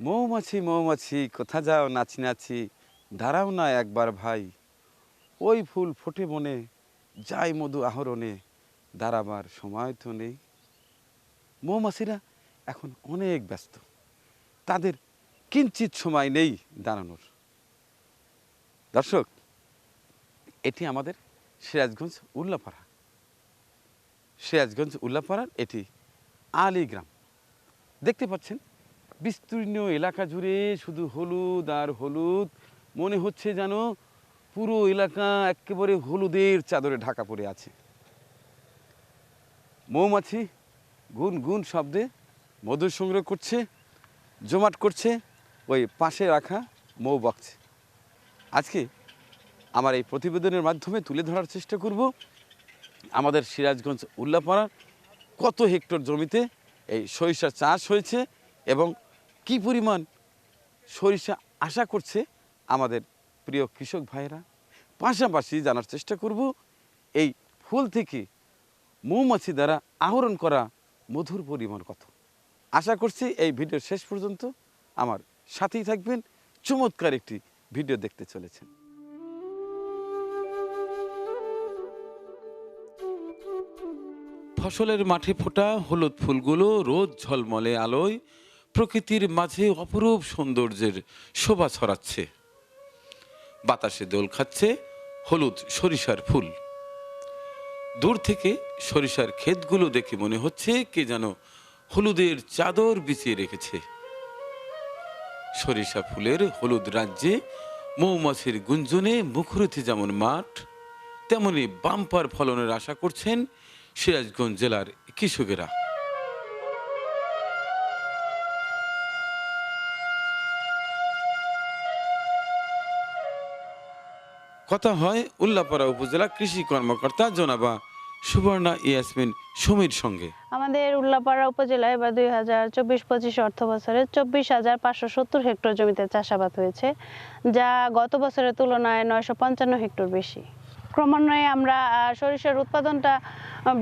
মৌমাছি মৌমাছি, কোথা যাও নাচি নাচি, দাঁড়াও না একবার ভাই। ওই ফুল ফোটে মনে, যাই মধু আহরণে, দাঁড়াবার সময় তো নেই। মৌমাছিরা এখন অনেক ব্যস্ত, তাদের কিঞ্চিত সময় নেই দাঁড়ানোর। দর্শক, এটি আমাদের সিরাজগঞ্জ উল্লাপাড়া। সিরাজগঞ্জ উল্লাপাড়ার এটি আলীগ্রাম। দেখতে পাচ্ছেন বিস্তীর্ণ এলাকা জুড়ে শুধু হলুদ আর হলুদ। মনে হচ্ছে যেন পুরো এলাকা একেবারে হলুদের চাদরে ঢাকা পড়ে আছে। মৌমাছি গুন গুন শব্দে মধু সংগ্রহ করছে, জমাট করছে, ওই পাশে রাখা মৌ বক্সে আজকে আমার এই প্রতিবেদনের মাধ্যমে তুলে ধরার চেষ্টা করব আমাদের সিরাজগঞ্জ উল্লাপাড়ার কত হেক্টর জমিতে এই সরিষা চাষ হয়েছে এবং কি পরিমাণ সরিষা আশা করছে আমাদের প্রিয় কৃষক ভাইয়েরা? পাশাপাশি জানার চেষ্টা করব, এই ফুল থেকে মৌমাছি দ্বারা আহরণ করা মধুর পরিমাণ কত? আশা করছি এই ভিডিও শেষ পর্যন্ত আমার সাথেই থাকবেন। চমৎকার একটি ভিডিও দেখতে চলেছেন। ফসলের মাঠে ফোটা হলুদ ফুলগুলো রোদ ঝলমলে আলোয়। প্রকৃতির মাঝে অপরূপ সৌন্দর্যের শোভা ছড়াচ্ছে। বাতাসে দোল খাচ্ছে, হলুদ সরিষার ফুল। দূর থেকে সরিষার ক্ষেতগুলো দেখে মনে হচ্ছে কে যেন হলুদের চাদর বিছিয়ে রেখেছে। সরিষা ফুলের হলুদ রাজ্যে মৌমাছির গুঞ্জনে মুখরিত যেমন মাঠ, তেমনি বাম্পার ফলনের আশা করছেন সিরাজগঞ্জ জেলার কৃষকেরা। কথা হয় উল্লাপাড়া উপজেলা কৃষি কর্মকর্তা জনাবা সুবর্ণা ইয়াসমিন সমীর সঙ্গে। আমাদের উল্লাপাড়া উপজেলায় এবার দুই হাজার চব্বিশ পঁচিশ অর্থ বছরে চব্বিশ হাজার পাঁচশো সত্তর হেক্টর জমিতে চাষাবাদ হয়েছে, যা গত বছরের তুলনায় নয়শো পঞ্চান্ন হেক্টর বেশি। ক্রমান্বয়ে আমরা সরিষার উৎপাদনটা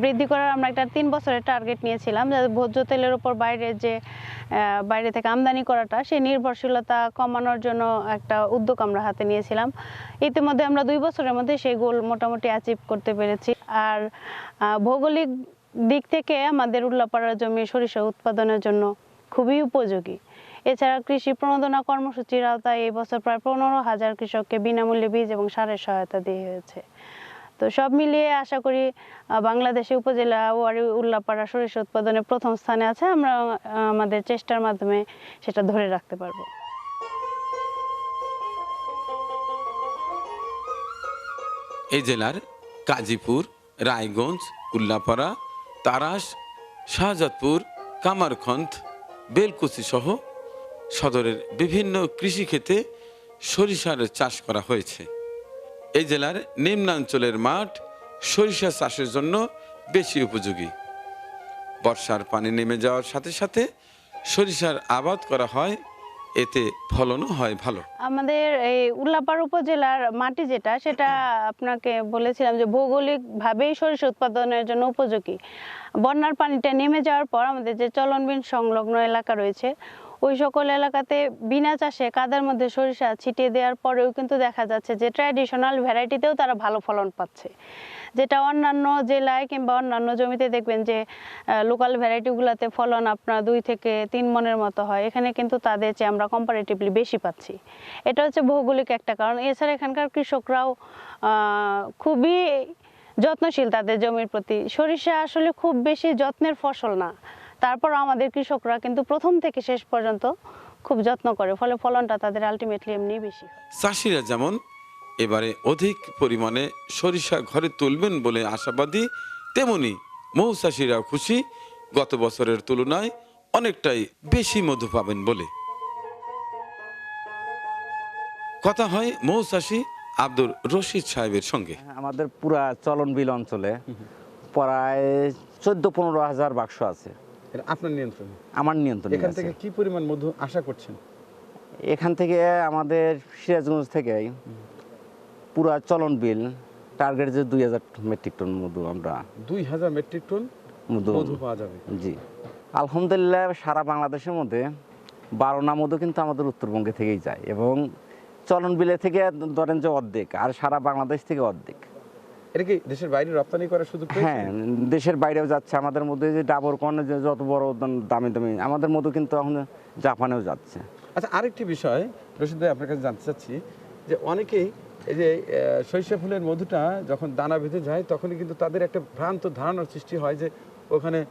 বৃদ্ধি করার আমরা একটা তিন বছরের টার্গেট নিয়েছিলাম। যাতে ভোজ্য তেলের উপর বাইরে যে বাইরে থেকে আমদানি করাটা, সেই নির্ভরশীলতা কমানোর জন্য একটা উদ্যোগ আমরা হাতে নিয়েছিলাম। ইতিমধ্যে আমরা দুই বছরের মধ্যে সেই গোল মোটামুটি অ্যাচিভ করতে পেরেছি। আর ভৌগোলিক দিক থেকে আমাদের উল্লাপাড়ার জমি সরিষা উৎপাদনের জন্য খুবই উপযোগী। এছাড়া কৃষি প্রণোদনা কর্মসূচির আওতায় এই বছর প্রায় পনেরো হাজার কৃষককে বিনামূল্যে বীজ এবং সারের সহায়তা দিয়ে হয়েছে। তো সব মিলিয়ে আশা করি বাংলাদেশে উপজেলা ওয়ারি উল্লাপাড়া সরিষা উৎপাদনে প্রথম স্থানে আছে, আমরা আমাদের চেষ্টার মাধ্যমে সেটা ধরে রাখতে পারব। এই জেলার কাজীপুর, রায়গঞ্জ, উল্লাপাড়া, তারাস, শাহজাদপুর, কামারখন্দ, বেলকুচি সহ সদরের বিভিন্ন কৃষিক্ষেত্রে সরিষার চাষ করা হয়েছে। এই জেলার নিম্নাঞ্চলের মাঠ সরিষা চাষের জন্য বেশি উপযোগী। বর্ষার পানি নেমে যাওয়ার সাথে সাথে সরিষার আবাদ করা হয়, এতে ফলনও হয় ভালো। আমাদের এই উল্লাপাড় উপজেলার মাটি যেটা, সেটা আপনাকে বলেছিলাম যে ভৌগোলিকভাবেই সরিষা উৎপাদনের জন্য উপযোগী। বন্যার পানিটা নেমে যাওয়ার পর আমাদের যে চলনবিল সংলগ্ন এলাকা রয়েছে ওই সকল এলাকাতে বিনা চাষে কাদার মধ্যে সরিষা ছিটিয়ে দেওয়ার পরেও কিন্তু দেখা যাচ্ছে যে ট্র্যাডিশনাল ভ্যারাইটিতেও তারা ভালো ফলন পাচ্ছে। যেটা অন্যান্য জেলায় কিংবা অন্যান্য জমিতে দেখবেন যে লোকাল ভ্যারাইটিগুলোতে ফলন আপনার দুই থেকে তিন মনের মতো হয়। এখানে কিন্তু তাদের চেয়ে আমরা কম্পারেটিভলি বেশি পাচ্ছি। এটা হচ্ছে ভৌগোলিক একটা কারণ। এছাড়া এখানকার কৃষকরাও খুবই যত্নশীল তাদের জমির প্রতি। সরিষা আসলে খুব বেশি যত্নের ফসল না। তারপর আমাদের কৃষকরা কিন্তু প্রথম থেকে শেষ পর্যন্ত খুব যত্ন করে ফলে ফলনটা তাদের আলটিমেটলি এমনি বেশি চাষিরা যেমন এবারে অধিক পরিমাণে সরিষা ঘরে তুলবেন বলে আশাবাদী তেমনি মৌ চাষিরাও খুশি। গত বছরের তুলনায় অনেকটাই বেশি মধু পাবেন বলে। কথা হয় মৌ চাষি আব্দুর রশিদ সাহেবের সঙ্গে। আমাদের পুরা চলন বিল অঞ্চলে প্রায় চোদ্দ পনেরো হাজার বাক্স আছে। আপনার নিয়ন্ত্রণ। আমার নিয়ন্ত্রণে এখান থেকে কি পরিমাণ মধু আশা করছেন? এখান থেকে আমাদের সিরাজগঞ্জ থেকে পুরা চলন বিল টার্গেট যে দুই হাজার মেট্রিক টন মধু আমরা দুই হাজার মেট্রিক টন মধু মধু পাওয়া যাবে। জি। আলহামদুলিল্লাহ সারা বাংলাদেশের মধ্যে বারোনা মধু কিন্তু আমাদের উত্তরবঙ্গে থেকেই যায় এবং চলন বিলে থেকে ধরেন যে অর্ধেক আর সারা বাংলাদেশ থেকে অর্ধেক। এটা কি দেশের বাইরে রপ্তানি করার সুযোগ হ্যাঁ দেশের বাইরেও যাচ্ছে। আমাদের মধ্যে যে ডাবর কর্নে যে যত বড় দাম- দামি আমাদের মধু কিন্তু এখন জাপানেও যাচ্ছে। আচ্ছা আরেকটি বিষয় রশিদ ভাই আপনার কাছে জানতে চাচ্ছি যে অনেকেই এই যে সরিষা ফুলের মধুটা যখন দানা বেঁধে যায় তখনই কিন্তু তাদের একটা ভ্রান্ত ধারণার সৃষ্টি হয় যে ওখানে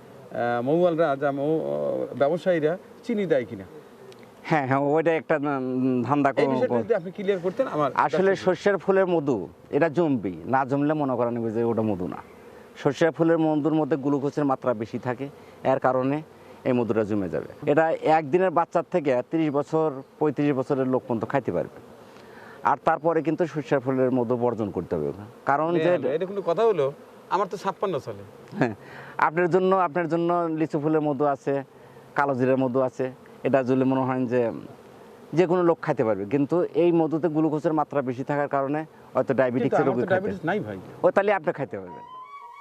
মৌয়ালরা যা মৌ ব্যবসায়ীরা চিনি দেয় কিনা। হ্যাঁ হ্যাঁ ওইটা একটা ধান্দা আপনি ক্লিয়ার করতেন আমার আসলে সর্ষের ফুলের মধু এটা জমবি। না জমলে মনে করা নেবে যে ওটা মধু না। সর্ষের ফুলের মধুর মধ্যে গ্লুকোজের মাত্রা বেশি থাকে এর কারণে এই মধুটা জমে যাবে। এটা একদিনের বাচ্চার থেকে তিরিশ বছর পঁয়ত্রিশ বছরের লোক পর্যন্ত খাইতে পারবে। আর তারপরে কিন্তু সর্ষের ফুলের মধু বর্জন করতে হবে কারণ যে এটা কোনো কথা হলো? আমার তো ছাপ্পান্ন সালে। হ্যাঁ, আপনার জন্য আপনার জন্য লিচু ফুলের মধু আছে কালো জিরের মধু আছে। এটা যদি মনে হয় যে যে কোনো লোক খাইতে পারবে। কিন্তু এই মধুতে গ্লুকোজের মাত্রা বেশি থাকার কারণে হয়তো ডায়াবেটিক্সের রোগী খাইতে। ডায়াবেটিস নাই ভাই। ও তাহলে আপনি খাইতে পারবেন।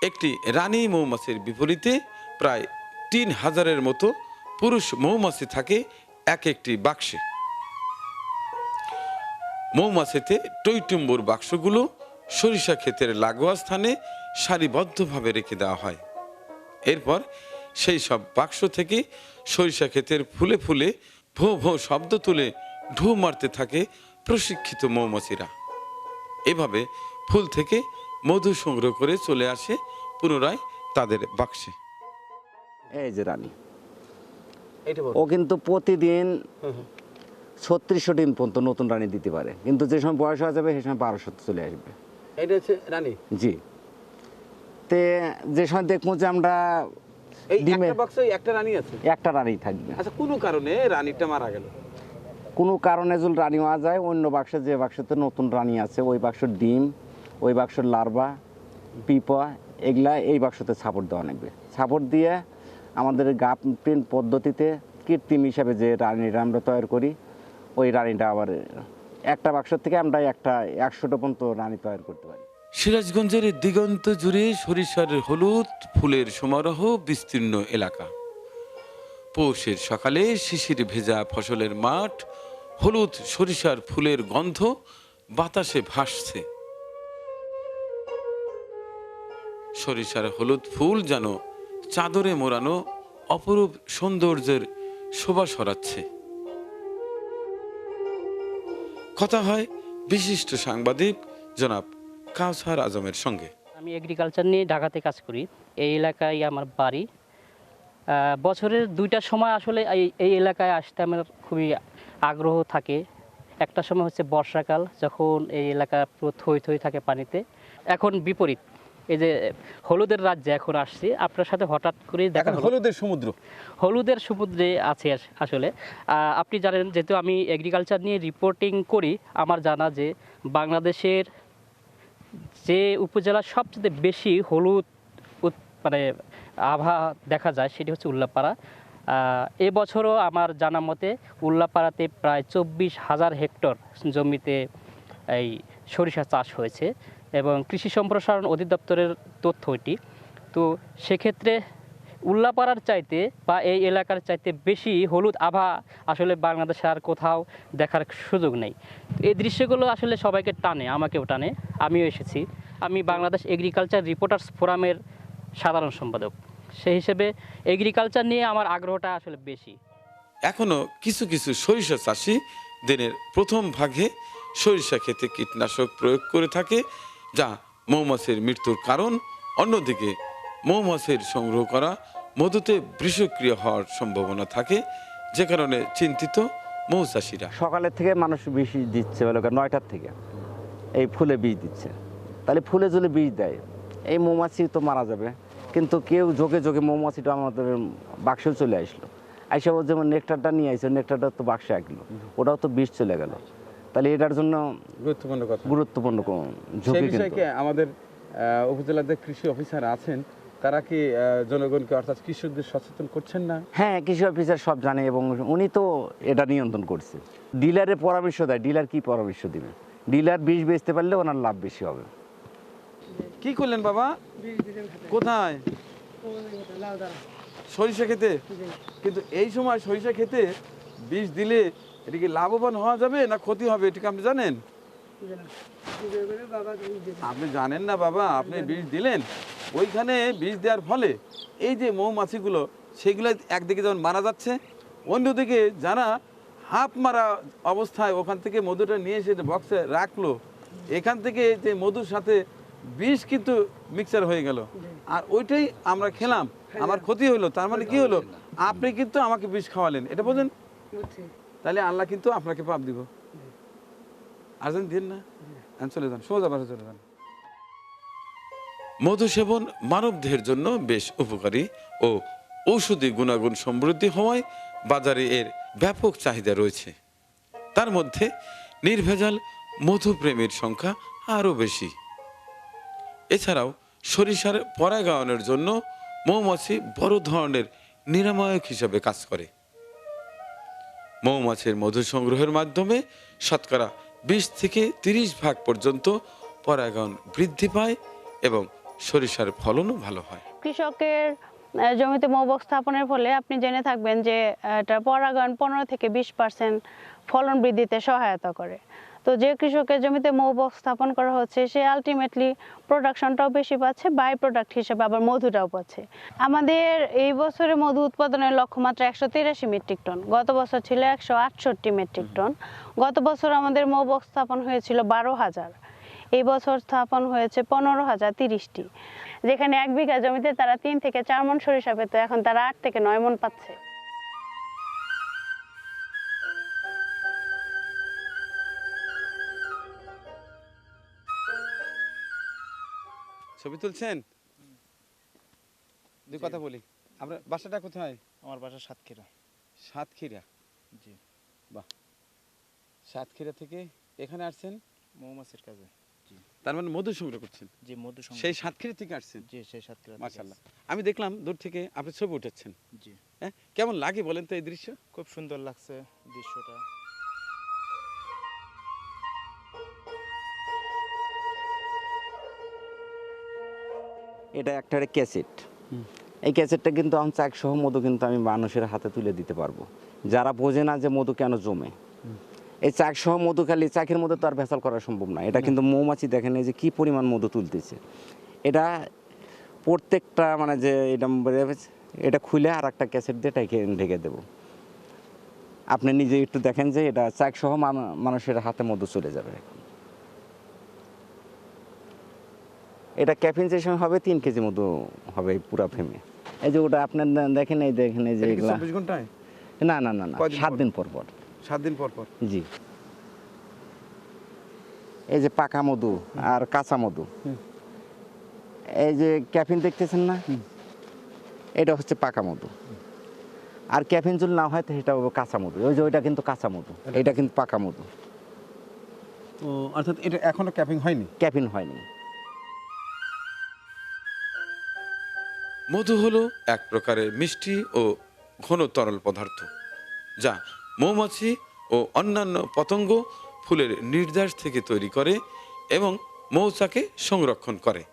একটি রানী মৌমাছির বিপরীতে প্রায় তিন হাজারের মতো পুরুষ মৌমাছি থাকে এক একটি বাক্সে। মৌমাছিতে টইটুম্বুর বাক্সগুলো সরিষা ক্ষেতের লাগোয়া স্থানে সারিবদ্ধভাবে রেখে দেওয়া হয়। এরপর সেই সব বাক্স থেকে সরিষা ক্ষেতের ফুলে ফুলে ভো ভো শব্দ তুলে ঢু মারতে থাকে প্রশিক্ষিত মৌমাছিরা। এভাবে ফুল থেকে মধু সংগ্রহ করে চলে আসে পুনরায় তাদের বাক্সে। এই যে রানী ও কিন্তু প্রতিদিন ছত্রিশশো ডিম পর্যন্ত নতুন রানী দিতে পারে। কিন্তু যে সময় বয়স হয়ে যাবে সে সময় বারোশো চলে আসবে। এটা হচ্ছে রানী? জি। তে যে সময় দেখব যে আমরা এই একটা বাক্সে একটা রানী আছে? একটা রানী থাকবে। আচ্ছা কোনো কারণে রানীটা মারা গেল? কোনো কারণে যদি রানী হওয়া যায় অন্য বাক্সে যে বাক্সতে নতুন রানী আছে ওই বাক্সর ডিম ওই বাক্সর লার্ভা পিপা এগুলা এই বাক্সতে সাপোর্ট দেওয়া লাগবে। সাপোর্ট দিয়ে আমাদের গাপ প্রিন্ট পদ্ধতিতে কৃত্রিম হিসাবে যে রানীটা আমরা তৈরি করি ওই রানীটা আবার একটা বাক্সর থেকে আমরা একটা একশোটা পর্যন্ত রানী তৈরি করতে পারি। সিরাজগঞ্জের দিগন্ত জুড়ে সরিষার হলুদ, ফুলের সমারোহ, বিস্তীর্ণ এলাকা। পৌষের সকালে শিশির ভেজা ফসলের মাঠ, হলুদ সরিষার ফুলের গন্ধ বাতাসে ভাসছে। সরিষার হলুদ ফুল যেন চাদরে মোড়ানো অপরূপ সৌন্দর্যের শোভা সরাচ্ছে কথা হয় বিশিষ্ট সাংবাদিক জনাব কাউসার আজমের সঙ্গে। আমি এগ্রিকালচার নিয়ে ঢাকাতে কাজ করি। এই এলাকায় আমার বাড়ি। বছরের দুইটা সময় আসলে এই এই এলাকায় আসতে আমার খুবই আগ্রহ থাকে। একটা সময় হচ্ছে বর্ষাকাল যখন এই এলাকা পুরো থই থই থাকে পানিতে। এখন বিপরীত। এই যে হলুদের রাজ্যে এখন আসছি। আপনার সাথে হঠাৎ করে দেখা হলুদের সমুদ্র। হলুদের সমুদ্রে আছে আসলে। আপনি জানেন যেহেতু আমি এগ্রিকালচার নিয়ে রিপোর্টিং করি আমার জানা যে বাংলাদেশের যে উপজেলা সবচেয়ে বেশি হলুদ মানে আভা দেখা যায়, সেটি হচ্ছে উল্লাপাড়া। এবছরও আমার জানা মতে উল্লাপাড়াতে প্রায় চব্বিশ হাজার হেক্টর জমিতে এই সরিষা চাষ হয়েছে এবং কৃষি সম্প্রসারণ অধিদপ্তরের তথ্য এটি। তো সেক্ষেত্রে উল্লাপাড়ার চাইতে বা এই এলাকার চাইতে বেশি হলুদ আভা আসলে বাংলাদেশে আর কোথাও দেখার সুযোগ নেই। এই দৃশ্যগুলো আসলে সবাইকে টানে, আমাকেও টানে, আমিও এসেছি। আমি বাংলাদেশ এগ্রিকালচার রিপোর্টার্স ফোরামের সাধারণ সম্পাদক। সেই হিসেবে এগ্রিকালচার নিয়ে আমার আগ্রহটা আসলে বেশি। এখনও কিছু কিছু সরিষা চাষি দিনের প্রথম ভাগে সরিষা খেতে কীটনাশক প্রয়োগ করে থাকে, যা মৌমাছির মৃত্যুর কারণ, অন্যদিকে মৌমাছির সংগ্রহ করা মধুতে বিষক্রিয়া হওয়ার সম্ভাবনা থাকে যে কারণে চিন্তিত মৌচাষিরা। সকালের থেকে মানুষ বিষ দিচ্ছে বলে নয়টার থেকে। এই ফুলে বীজ দিচ্ছে। তাহলে ফুলে যদি বীজ দেয় এই মৌমাছি তো মারা যাবে। কিন্তু কেউ যোগে যোগে মৌমাছিটা আমাদের বাক্সে চলে আসলো। আইসা ও যেমন নেকটারটা নিয়ে আসছে নেকটারটা তো বাক্সে আঁকলো। ওটাও তো বিষ চলে গেল। তাহলে এটার জন্য গুরুত্বপূর্ণ কথা। গুরুত্বপূর্ণ ঝুঁকি আমাদের আহ, উপজেলার যে কৃষি অফিসার আছেন তারা কি জনগণকে অর্থাৎ কৃষকদের সচেতন করছেন না? হ্যাঁ কৃষি অফিসার সব জানে এবং উনি তো এটা নিয়ন্ত্রণ করছে। ডিলারের পরামর্শ দেয় ডিলার কি পরামর্শ দিবে? ডিলার বিষ বেচতে পারলে ওনার লাভ বেশি হবে। কি করলেন বাবা? কোথায়? সরিষা খেতে? কিন্তু এই সময় সরিষা খেতে বিষ দিলে এটা কি লাভবান হওয়া যাবে না ক্ষতি হবে এটাকে আপনি জানেন? আপনি জানেন না বাবা আপনি বিষ দিলেন। ওইখানে বিষ দেওয়ার ফলে এই যে মৌমাছিগুলো সেগুলো একদিকে যেমন মারা যাচ্ছে অন্যদিকে যারা হাফ মারা অবস্থায় ওখান থেকে মধুটা নিয়ে এসে বক্সে রাখল এখান থেকে যে মধুর সাথে বিষ কিন্তু মিক্সার হয়ে গেল। আর ওইটাই আমরা খেলাম আমার ক্ষতি হলো তার মানে কি হলো? আপনি কিন্তু আমাকে বিষ খাওয়ালেন এটা বোঝেন? তাহলে আল্লাহ কিন্তু আপনাকে পাপ দিব। আর যেন দিন না? চলে যান সোজা বাসা চলে যান। মধু সেবন মানব দেহের জন্য বেশ উপকারী ও ঔষধি গুণাগুণ সমৃদ্ধি হওয়ায় বাজারে এর ব্যাপক চাহিদা রয়েছে। তার মধ্যে নির্ভেজাল মধুপ্রেমীর সংখ্যা আরও বেশি। এছাড়াও সরিষার পরাগায়নের জন্য মৌমাছি বড় ধরনের নিরাময়ক হিসাবে কাজ করে। মৌমাছির মধু সংগ্রহের মাধ্যমে শতকরা বিশ থেকে তিরিশ ভাগ পর্যন্ত পরাগায়ন বৃদ্ধি পায় এবং সরিষার ফলনও ভালো হয়। কৃষকের জমিতে মৌবক স্থাপনের ফলে আপনি জেনে থাকবেন যে এটা পরাগায়ন পনেরো থেকে বিশ পার্সেন্ট ফলন বৃদ্ধিতে সহায়তা করে। তো যে কৃষকের জমিতে মৌবক স্থাপন করা হচ্ছে, সে আলটিমেটলি প্রোডাকশনটাও বেশি পাচ্ছে বাই প্রোডাক্ট হিসেবে আবার মধুটাও পাচ্ছে। আমাদের এই বছরে মধু উৎপাদনের লক্ষ্যমাত্রা একশো তিরাশি মেট্রিক টন গত বছর ছিল একশো আটষট্টি মেট্রিক টন গত বছর আমাদের মৌবক স্থাপন হয়েছিল বারো হাজার। এই বছর স্থাপন হয়েছে পনেরো হাজার তিরিশটি। যেখানে এক বিঘা জমিতে তারা তিন থেকে চার মন সরিষা পেত এখন তারা আট থেকে নয় মন পাচ্ছে। ছবি তুলছেন? দুই কথা বলি। আপনার বাসাটা কোথায়? আমার বাসা সাতক্ষীরা। সাতক্ষীরা? জি। সাতক্ষীরা থেকে এখানে আসছেন? মৌমাছির কাজে। তার মানে মধু সংগ্রহ করছেন? জি মধু সংগ্রহ- সেই সাতক্ষীরা থেকে আসছেন? জি সেই সাতক্ষীরা থেকে মাশাল্লাহ আমি দেখলাম দূর থেকে আপনি ছবি উঠাচ্ছেন জি। হ্যাঁ? কেমন লাগে বলেন তো এই দৃশ্য? খুব সুন্দর লাগছে দৃশ্যটা। এটা একটা ক্যাসেট। এই ক্যাসেটটা কিন্তু আমি চাক সহ মধু কিন্তু আমি মানুষের হাতে তুলে দিতে পারব। যারা বোঝে না যে মধু কেন জমে। এই চাক সহ মধু খালি চাকের মধ্যে তো আর ভেসাল করা সম্ভব না। এটা কিন্তু মৌমাছি দেখেন এই যে কি পরিমাণ মধু তুলতেছে। এটা প্রত্যেকটা মানে যে এটা এটা খুলে আর একটা ক্যাসেট দিয়ে এটাকে ঢেকে দেবো। আপনি নিজে একটু দেখেন যে এটা চাক সহ মানুষের হাতে মধু চলে যাবে। এটা ক্যাফিন সেশন হবে তিন কেজি মধু হবে এই পুরা ফ্রেমে। এই যে ওটা আপনার দেখেন এই দেখেন এই যে এগুলা। না না না না সাত দিন পর পর। সাত দিন পর পর। জি। এই যে পাকা মধু আর কাঁচা মধু। এই যে ক্যাফিন দেখতেছেন না? এটা হচ্ছে পাকা মধু। আর ক্যাফিন যদি না হয় তো সেটা হবে কাঁচা মধু। ওই যে ওইটা কিন্তু কাঁচা মধু। এটা কিন্তু পাকা মধু। ও অর্থাৎ এটা এখনও ক্যাফিন হয়নি? ক্যাফিন হয়নি। মধু হলো এক প্রকারের মিষ্টি ও ঘন তরল পদার্থ যা মৌমাছি ও অন্যান্য পতঙ্গ ফুলের নির্যাস থেকে তৈরি করে এবং মৌচাকে সংরক্ষণ করে।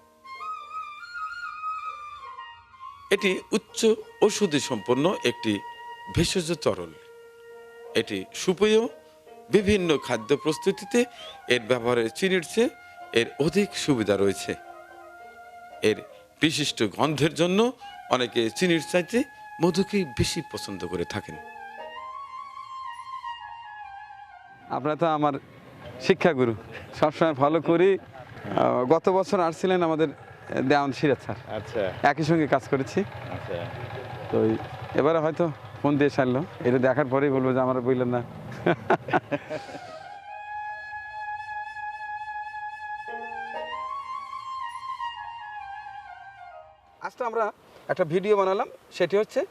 এটি উচ্চ ঔষধি সম্পন্ন একটি ভেষজ তরল। এটি সুপেয়, বিভিন্ন খাদ্য প্রস্তুতিতে এর ব্যবহারের চিনির চেয়ে এর অধিক সুবিধা রয়েছে। এর বিশিষ্ট গন্ধের জন্য অনেকে চিনির চাইতে মধুকেই বেশি পছন্দ করে থাকেন। আপনারা তো আমার শিক্ষাগুরু। সবসময় ফলো করি। গত বছর আসছিলেন আমাদের দেওয়ান সিরাজ স্যার। আচ্ছা। একই সঙ্গে কাজ করেছি। আচ্ছা। তো এবারে হয়তো ফোন দিয়ে সারলো। এটা দেখার পরেই বলব যে আমার বললেন না। আজকে আমরা একটা ভিডিও বানালাম। সেটি হচ্ছে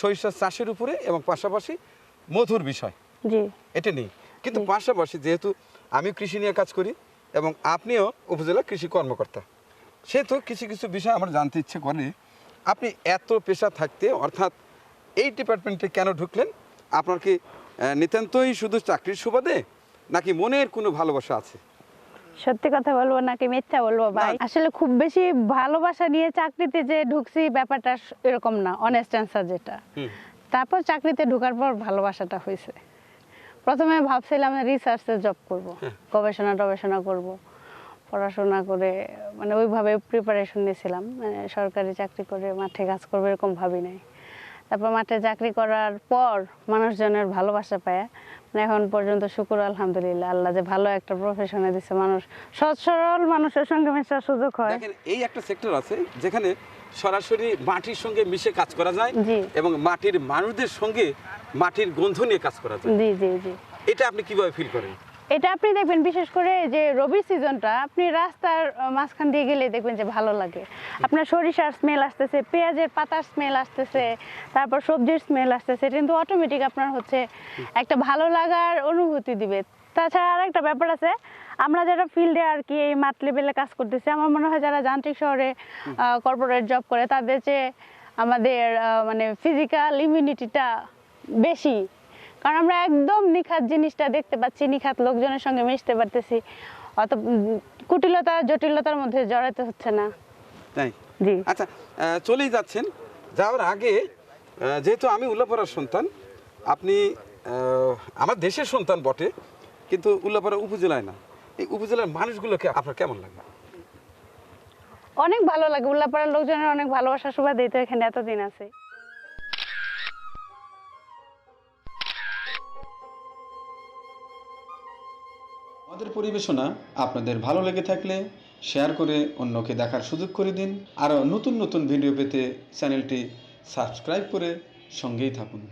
সরিষা চাষের উপরে এবং পাশাপাশি মধুর বিষয়। জি। এটা নেই কিন্তু পাশাপাশি যেহেতু আমি কৃষি নিয়ে কাজ করি এবং আপনিও উপজেলা কৃষি কর্মকর্তা সেহেতু কিছু কিছু বিষয় আমার জানতে ইচ্ছে করে। আপনি এত পেশা থাকতে অর্থাৎ এই ডিপার্টমেন্টে কেন ঢুকলেন? আপনার কি নিতান্তই শুধু চাকরির সুবাদে নাকি মনের কোনো ভালোবাসা আছে? সত্যি কথা বলব নাকি মিথ্যা বলব ভাই? আসলে খুব বেশি ভালোবাসা নিয়ে চাকরিতে যে ঢুকছি ব্যাপারটা এরকম না অনেস্ট অ্যান্সার যেটা। তারপর চাকরিতে ঢোকার পর ভালোবাসাটা হয়েছে প্রথমে ভাবছিলাম রিসার্চে জব করব গবেষণা টবেষণা করব। পড়াশোনা করে মানে ওইভাবে প্রিপারেশন নিয়েছিলাম মানে সরকারি চাকরি করে মাঠে কাজ করব এরকম ভাবি নাই। তারপর মাঠে চাকরি করার পর মানুষজনের ভালোবাসা পায়। মানে এখন পর্যন্ত শুকুর আলহামদুলিল্লাহ আল্লাহ যে ভালো একটা প্রফেশনে দিচ্ছে মানুষ। সৎ সরল মানুষের সঙ্গে মেশার সুযোগ হয়। দেখেন এই একটা সেক্টর আছে যেখানে সরাসরি মাটির সঙ্গে মিশে কাজ করা যায় এবং মাটির মানুষদের সঙ্গে মাটির গন্ধ নিয়ে কাজ করা যায়। জি জি জি। এটা আপনি কীভাবে ফিল করেন? এটা আপনি দেখবেন বিশেষ করে যে রবি সিজনটা আপনি রাস্তার মাঝখান দিয়ে গেলে দেখবেন যে ভালো লাগে। আপনার সরিষার স্মেল আসতেছে পেঁয়াজের পাতার স্মেল আসতেছে তারপর সবজির স্মেল আসতেছে এটা কিন্তু অটোমেটিক আপনার হচ্ছে একটা ভালো লাগার অনুভূতি দিবে। তাছাড়া আর একটা ব্যাপার আছে আমরা যারা ফিল্ডে আর কি এই মাঠ লেভেলে কাজ করতেছি আমার মনে হয় যারা যান্ত্রিক শহরে কর্পোরেট জব করে তাদের চেয়ে আমাদের মানে ফিজিক্যাল ইমিউনিটিটা বেশি। কারণ আমরা একদম নিখাত জিনিসটা দেখতে পাচ্ছি নিখাত লোকজনের সঙ্গে মিশতে পারতেছি অত কুটিলতা জটিলতার মধ্যে জড়াতে হচ্ছে না। তাই? জি। আচ্ছা চলেই যাচ্ছেন। যাওয়ার আগে যেহেতু আমি উল্লাপাড়ার সন্তান আপনি আমার দেশের সন্তান বটে কিন্তু উল্লাপাড়া উপজেলায় না। এই উপজেলার মানুষগুলোকে আপনার কেমন লাগে? অনেক ভালো লাগে উল্লাপাড়ার লোকজনের অনেক ভালোবাসা সুবাদেই তো এখানে এতদিন আছে। আমাদের পরিবেশনা আপনাদের ভালো লেগে থাকলে শেয়ার করে অন্যকে দেখার সুযোগ করে দিন। আরও নতুন নতুন ভিডিও পেতে চ্যানেলটি সাবস্ক্রাইব করে সঙ্গেই থাকুন।